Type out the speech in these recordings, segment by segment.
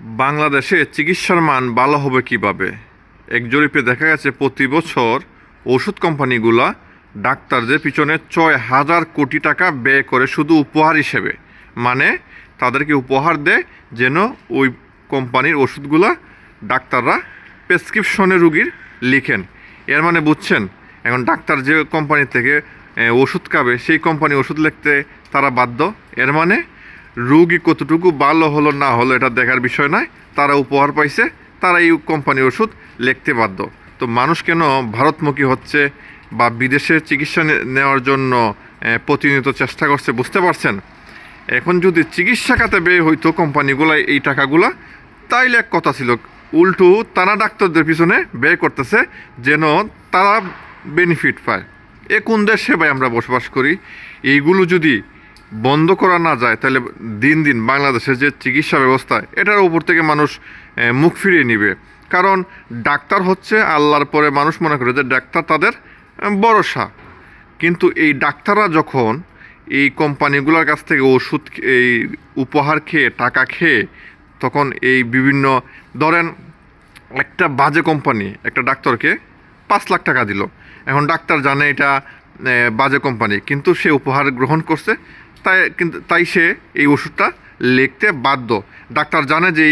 বাংলাদেশে চিকিৎসার মান ভালো হবে কীভাবে? এক জরিপে দেখা গেছে, প্রতি বছর ওষুধ কোম্পানিগুলা ডাক্তারদের পিছনে ছয় হাজার কোটি টাকা ব্যয় করে শুধু উপহার হিসেবে। মানে তাদেরকে উপহার দেয় যেন ওই কোম্পানির ওষুধগুলা ডাক্তাররা প্রেসক্রিপশনে রুগীর লিখেন। এর মানে বুঝছেন, এখন ডাক্তার যে কোম্পানি থেকে ওষুধ খাবে, সেই কোম্পানি ওষুধ লিখতে তারা বাধ্য। এর মানে রুগী কতটুকু ভালো হলো না হলো এটা দেখার বিষয় নয়। তারা উপহার পাইছে তারা এই কোম্পানির ওষুধ লিখতে বাধ্য। তো মানুষ কেন ভারতমুখী হচ্ছে বা বিদেশে চিকিৎসা নেওয়ার জন্য প্রতিনিয়ত চেষ্টা করছে বুঝতে পারছেন? এখন যদি চিকিৎসা খাতে ব্যয় হইতো কোম্পানিগুলো এই টাকাগুলা, তাইলে এক কথা ছিল, উল্টো তারা ডাক্তারদের পিছনে ব্যয় করতেছে যেন তারা বেনিফিট পায়। এ কোন দেশে ভাই আমরা বসবাস করি? এইগুলো যদি বন্ধ করা না যায়, তাহলে দিন দিন বাংলাদেশের যে চিকিৎসা ব্যবস্থা, এটার উপর থেকে মানুষ মুখ ফিরিয়ে নিবে। কারণ ডাক্তার হচ্ছে আল্লাহর পরে মানুষ মনে করে যে ডাক্তার তাদের ভরসা। কিন্তু এই ডাক্তাররা যখন এই কোম্পানিগুলোর কাছ থেকে ওষুধ এই উপহার খেয়ে, টাকা খেয়ে, তখন এই বিভিন্ন, ধরেন একটা বাজে কোম্পানি, একটা ডাক্তারকে পাঁচ লাখ টাকা দিল। এখন ডাক্তার জানে এটা বাজে কোম্পানি, কিন্তু সে উপহার গ্রহণ করছে তাই কিন্তু তাই সে এই ওষুধটা লিখতে বাধ্য। ডাক্তার জানে যে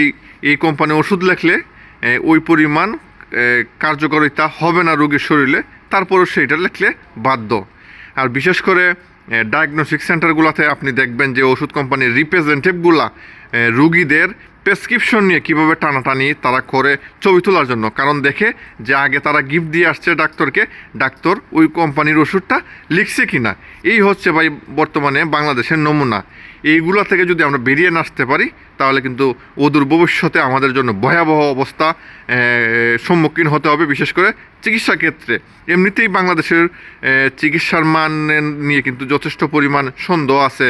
এই কোম্পানি ওষুধ লেখলে ওই পরিমাণ কার্যকারিতা হবে না রোগীর শরীরে, তারপরও সে এটা লিখলে বাধ্য। আর বিশেষ করে ডায়াগনস্টিক সেন্টারগুলোতে আপনি দেখবেন যে ওষুধ কোম্পানির রিপ্রেজেন্টেটিভগুলা রুগীদের প্রেসক্রিপশন নিয়ে কীভাবে টানাটানি তারা করে ছবি তোলার জন্য। কারণ দেখে যে আগে তারা গিফট দিয়ে আসছে ডাক্তারকে, ডাক্তার ওই কোম্পানির ওষুধটা লিখছে কি না এই হচ্ছে ভাই বর্তমানে বাংলাদেশের নমুনা। এইগুলো থেকে যদি আমরা বেরিয়ে আসতে পারি, তাহলে কিন্তু অদূর ভবিষ্যতে আমাদের জন্য ভয়াবহ অবস্থা সম্মুখীন হতে হবে, বিশেষ করে চিকিৎসা ক্ষেত্রে। এমনিতেই বাংলাদেশের চিকিৎসার মান নিয়ে কিন্তু যথেষ্ট পরিমাণ সন্দেহ আছে।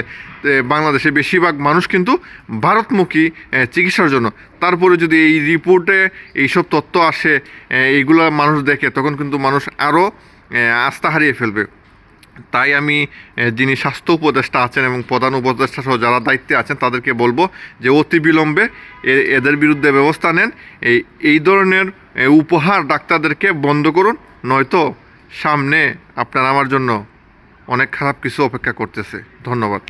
বাংলাদেশে বেশিরভাগ মানুষ কিন্তু ভারতমুখী চিকিৎসার জন্য। তারপরে যদি এই রিপোর্টে এইসব তথ্য আসে এইগুলা মানুষ দেখে, তখন কিন্তু মানুষ আরও আস্থা হারিয়ে ফেলবে। তাই আমি যিনি স্বাস্থ্য উপদেষ্টা আছেন এবং প্রধান উপদেষ্টা সহ যারা দায়িত্বে আছেন, তাদেরকে বলব যে অতি বিলম্বে এদের বিরুদ্ধে ব্যবস্থা নেন। এই এই ধরনের উপহার ডাক্তারদেরকে বন্ধ করুন, নয়তো সামনে আপনার আমার জন্য অনেক খারাপ কিছু অপেক্ষা করতেছে। ধন্যবাদ।